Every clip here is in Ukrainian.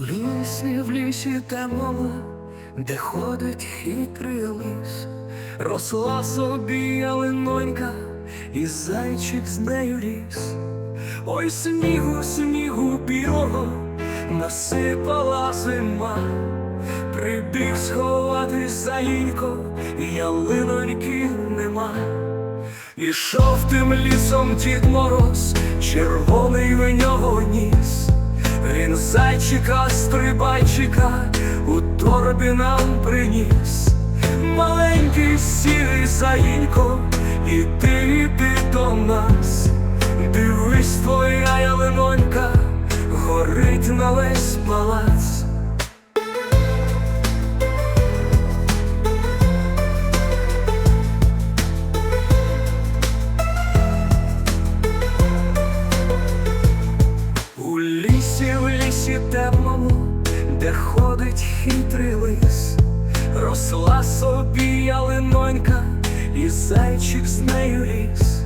В лісі, в лісі темному, де ходить хитрий лис, росла собі ялинонька, і зайчик з нею ріс. Ой, снігу, снігу білого насипала зима, прибіг сховатись заїнько, ялиноньки нема. Ішов тим лісом Дід Мороз, червоний в нього ніс. Він зайчика, стрибайчика у торбі нам приніс. Маленький сірий заїнько, іди, іди до нас. Дивись, твоя ялинонька, горить на весь палац. Темному, де ходить хитрий лис, росла собі ялинонька, і зайчик з нею ліс.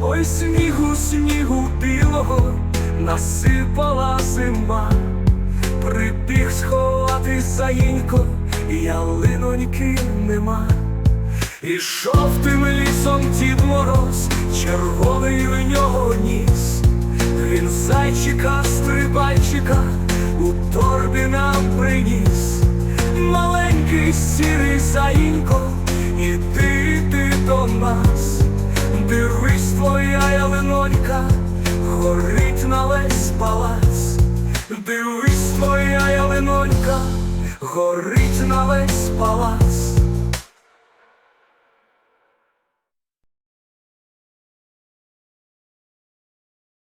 Ой, снігу, снігу білого насипала зима, прибіг сховатись заїнько, ялиноньки нема. Ішов тим лісом Дід Мороз, червоний в нього ніс. Він зайчика, стрибайчика у торбі нам приніс. Маленький сірий заїнько, іди ти до нас. Дивись, твоя ялинонька, горить на весь палац. Дивись, твоя ялинонька, горить на весь палац.